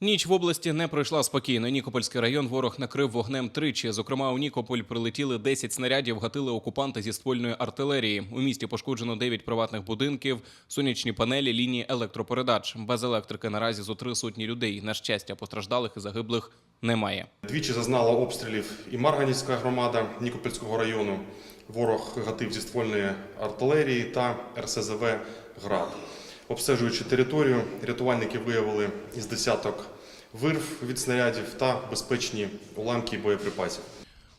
Ніч в області не пройшла спокійно. Нікопольський район ворог накрив вогнем тричі. Зокрема, у Нікополь прилетіли 10 снарядів, гатили окупанти зі ствольної артилерії. У місті пошкоджено 9 приватних будинків, сонячні панелі, лінії електропередач. Без електрики наразі зо три сотні людей. На щастя, постраждалих і загиблих немає. Двічі зазнала обстрілів і Марганівська громада Нікопольського району. Ворог гатив зі ствольної артилерії та РСЗВ «Град». Обстежуючи територію, рятувальники виявили із десяток вирв від снарядів та безпечні уламки боєприпасів.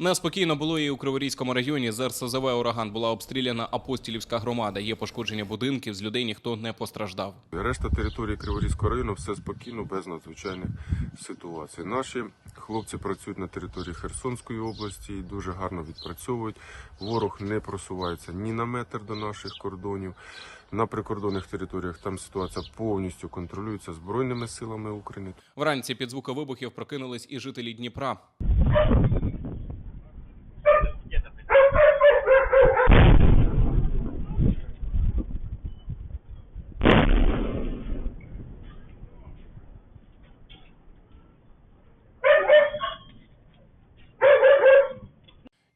Неспокійно було і у Криворізькому районі. З РСЗВ «Ураган» була обстріляна Апостілівська громада. Є пошкодження будинків, з людей ніхто не постраждав. Решта території Криворізького району все спокійно, без надзвичайних ситуацій. Наші хлопці працюють на території Херсонської області і дуже гарно відпрацьовують. Ворог не просувається ні на метр до наших кордонів. На прикордонних територіях там ситуація повністю контролюється збройними силами України. Вранці під звуки вибухів прокинулись і жителі Дніпра.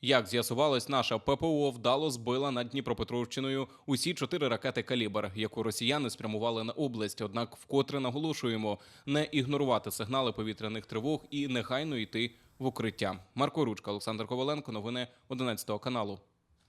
Як з'ясувалось, наша ППО вдало збила над Дніпропетровщиною усі чотири ракети калібр, яку росіяни спрямували на область. Однак, вкотре наголошуємо не ігнорувати сигнали повітряних тривог і негайно йти в укриття. Марко Ручка, Олександр Коваленко, новини 11 каналу.